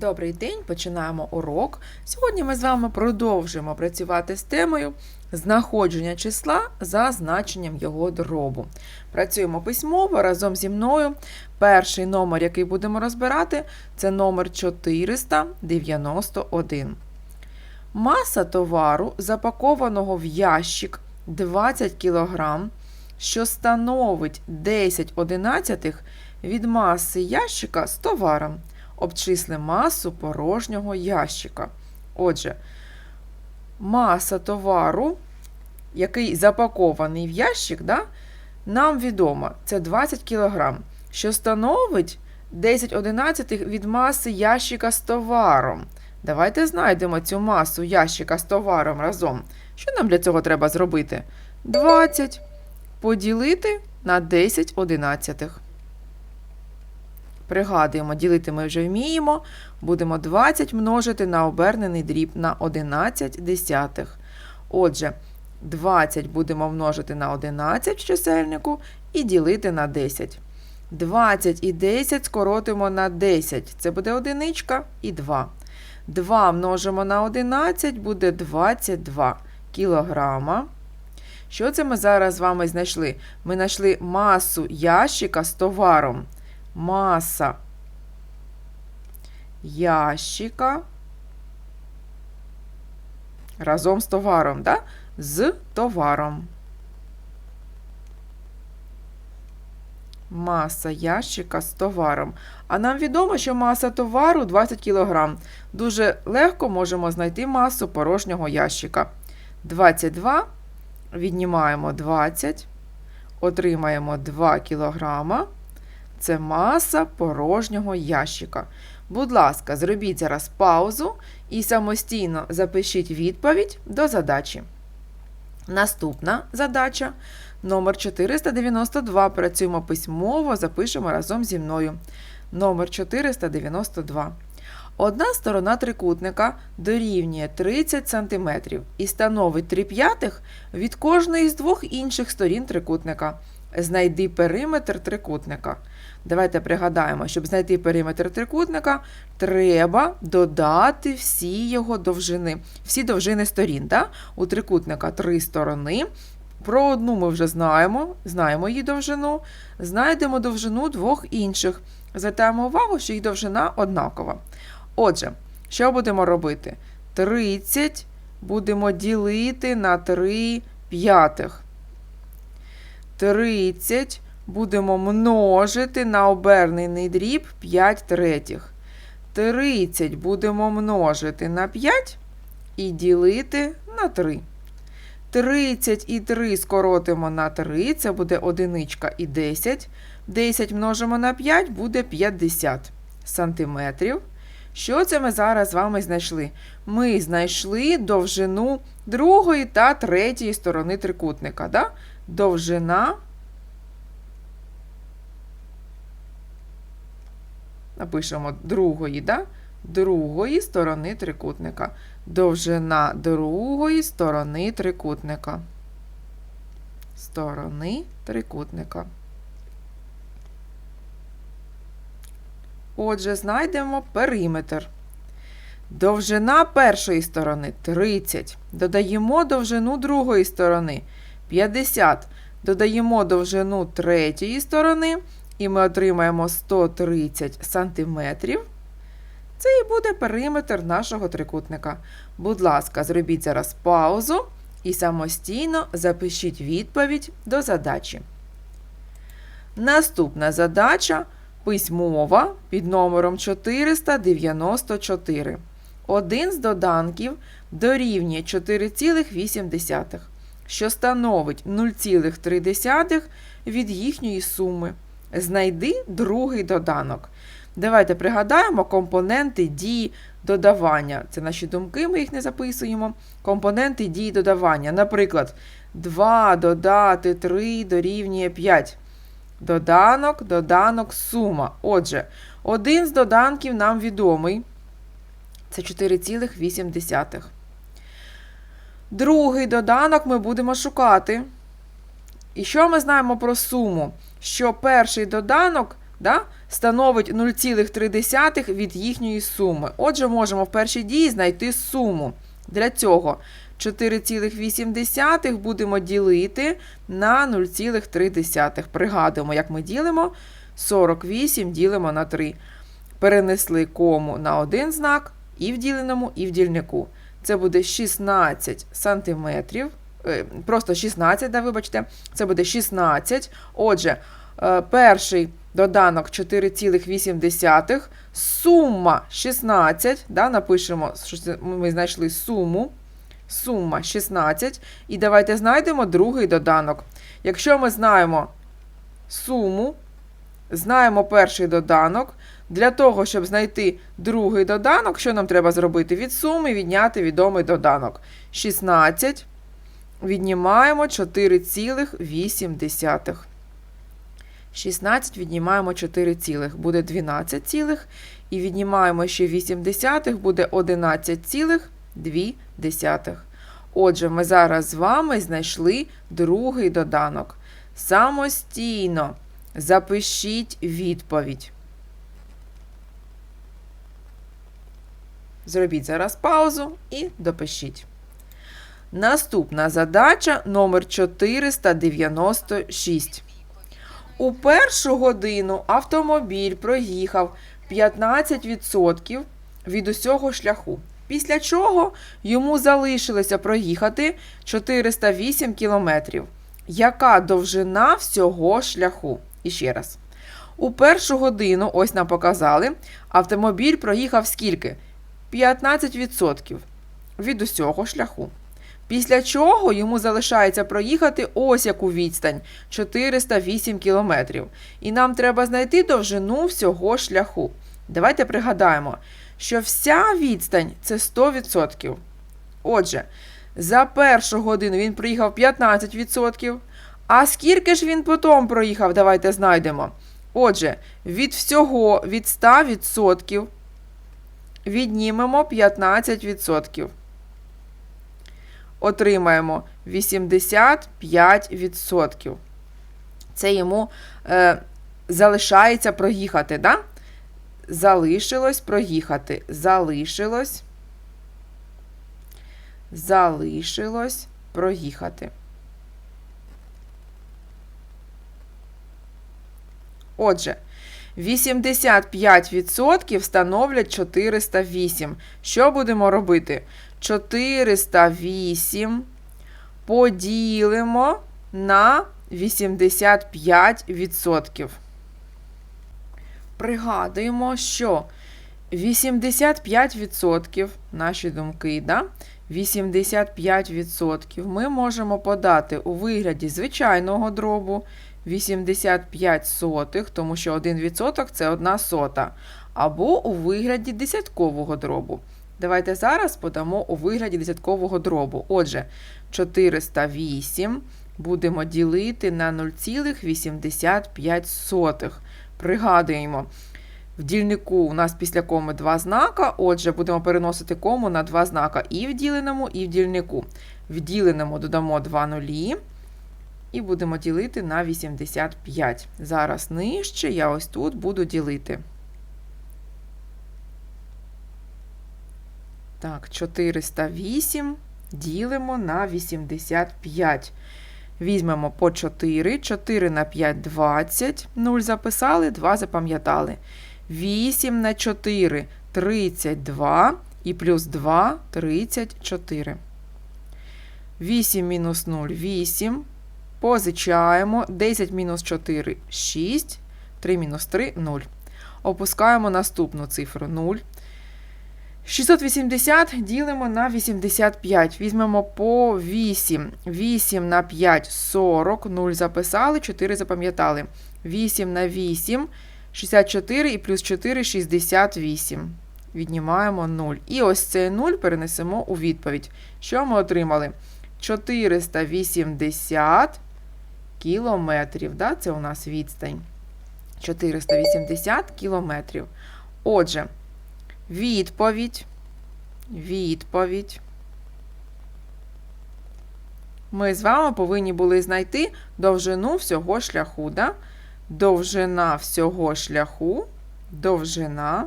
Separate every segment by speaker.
Speaker 1: Добрий день, починаємо урок. Сьогодні ми з вами продовжуємо працювати з темою знаходження числа за значенням його дробу. Працюємо письмово разом зі мною. Перший номер, який будемо розбирати, це номер 491. Маса товару, запакованого в ящик 20 кг, що становить 10 одинадцятих від маси ящика з товаром. Обчисли масу порожнього ящика. Отже, маса товару, який запакований в ящик, да, нам відомо, це 20 кг, що становить 10 одинадцятих від маси ящика з товаром. Давайте знайдемо цю масу ящика з товаром разом. Що нам для цього треба зробити? 20 поділити на 10 одинадцятих. Пригадуємо, ділити ми вже вміємо. Будемо 20 множити на обернений дріб на 11 десятих. Отже, 20 будемо множити на 11 в чисельнику і ділити на 10. 20 і 10 скоротимо на 10. Це буде одиничка і 2. 2 множимо на 11 буде 22 кілограма. Що це ми зараз з вами знайшли? Ми знайшли масу ящика з товаром маса ящика разом з товаром, да? з товаром. Маса ящика з товаром. А нам відомо, що маса товару 20 кг. Дуже легко можемо знайти масу порожнього ящика. 22 віднімаємо 20, отримаємо 2 кг. Це маса порожнього ящика. Будь ласка, зробіть зараз паузу і самостійно запишіть відповідь до задачі. Наступна задача номер 492. Працюємо письмово, запишемо разом зі мною. Номер 492. Одна сторона трикутника дорівнює 30 см і становить 3 п'ятих від кожної з двох інших сторін трикутника. Знайди периметр трикутника. Давайте пригадаємо, щоб знайти периметр трикутника, треба додати всі його довжини, всі довжини сторін. Да? У трикутника три сторони. Про одну ми вже знаємо, знаємо її довжину, знайдемо довжину двох інших. Звертаємо увагу, що їх довжина однакова. Отже, що будемо робити? 30 будемо ділити на 3 п'ятих. 30 будемо множити на обернений дріб 5 третіх. 30 будемо множити на 5 і ділити на 3. 30 і 3 скоротимо на 3, це буде одиничка і 10. 10 множимо на 5 буде 50 сантиметрів. Що це ми зараз з вами знайшли? Ми знайшли довжину другої та третьої сторони трикутника. Да? Довжина напишемо другої, да? другої сторони трикутника. Довжина другої сторони трикутника. Сторони трикутника. Отже, знайдемо периметр. Довжина першої сторони 30. Додаємо довжину другої сторони 50. Додаємо довжину третьої сторони і ми отримаємо 130 сантиметрів. Це і буде периметр нашого трикутника. Будь ласка, зробіть зараз паузу і самостійно запишіть відповідь до задачі. Наступна задача письмова під номером 494. Один з доданків дорівнює 4,8, що становить 0,3 від їхньої суми. Знайди другий доданок. Давайте пригадаємо компоненти дії додавання. Це наші думки, ми їх не записуємо. Компоненти дії додавання. Наприклад, 2 додати 3 дорівнює 5. Доданок, доданок, сума. Отже, один з доданків нам відомий. Це 4,8. Другий доданок ми будемо шукати. І що ми знаємо про суму? Що перший доданок да, становить 0,3 від їхньої суми. Отже, можемо в першій дії знайти суму. Для цього 4,8 будемо ділити на 0,3. Пригадуємо, як ми ділимо. 48 ділимо на 3. Перенесли кому на один знак і в діленому, і в дільнику. Це буде 16 сантиметрів. Е, Просто 16, да, вибачте, це буде 16. Отже, е, перший доданок 4,8, сума 16, да, напишемо, що ми знайшли суму. Сума 16. І давайте знайдемо другий доданок. Якщо ми знаємо суму, знаємо перший доданок, для того, щоб знайти другий доданок, що нам треба зробити? Від суми відняти відомий доданок. 16 віднімаємо 4,8. 16 віднімаємо 4, цілих, буде 12, цілих, і віднімаємо ще 8, десятих, буде 11,2. Отже, ми зараз з вами знайшли другий доданок. Самостійно запишіть відповідь. Зробіть зараз паузу і допишіть. Наступна задача номер 496. У першу годину автомобіль проїхав 15% від усього шляху. Після чого йому залишилося проїхати 408 кілометрів. Яка довжина всього шляху? І ще раз. У першу годину, ось нам показали, автомобіль проїхав скільки? 15% від усього шляху. Після чого йому залишається проїхати ось яку відстань 408 кілометрів. І нам треба знайти довжину всього шляху. Давайте пригадаємо, що вся відстань це 100%. Отже, за першу годину він проїхав 15%. А скільки ж він потім проїхав, давайте знайдемо. Отже, від всього від 100% віднімемо 15%. Отримаємо 85%. Це йому е, залишається проїхати, да? Залишилось проїхати. Залишилось. Залишилось проїхати. Отже, 85% становлять 408. Що будемо робити? 408 поділимо на 85%. Пригадуємо, що 85% наші думки, да? 85% ми можемо подати у вигляді звичайного дробу 85 сотих, тому що 1% це 1 сота, або у вигляді десяткового дробу. Давайте зараз подамо у вигляді десяткового дробу. Отже, 408 будемо ділити на 0,85. Пригадуємо, в дільнику у нас після коми два знака, отже, будемо переносити кому на два знака і в діленому, і в дільнику. В діленому додамо 2 нулі. І будемо ділити на 85. Зараз нижче я ось тут буду ділити. Так, 408 ділимо на 85. Візьмемо по 4. 4 на 5 20. 0 записали, 2 запам'ятали. 8 на 4 32. І плюс 2 34. 8 мінус 0 8. Позичаємо. 10 мінус 4 6. 3 мінус 3 0. Опускаємо наступну цифру 0. 680 ділимо на 85. Візьмемо по 8. 8 на 5 40. 0 записали, 4 запам'ятали. 8 на 8 64 і плюс 4 68. Віднімаємо 0. І ось цей 0 перенесемо у відповідь. Що ми отримали? 480 кілометрів. Да? Це у нас відстань. 480 кілометрів. Отже, відповідь. Відповідь. Ми з вами повинні були знайти довжину всього шляху. Да? Довжина всього шляху. Довжина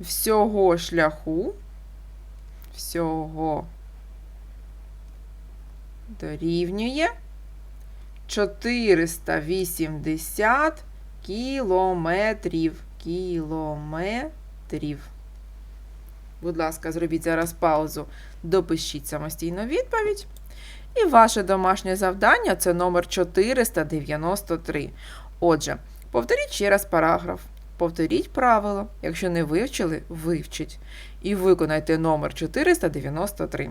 Speaker 1: всього шляху. Всього дорівнює 480 кілометрів. Кілометрів. Будь ласка, зробіть зараз паузу, допишіть самостійно відповідь. І ваше домашнє завдання це номер 493. Отже, повторіть ще раз параграф. Повторіть правило. Якщо не вивчили, вивчіть. І виконайте номер 493.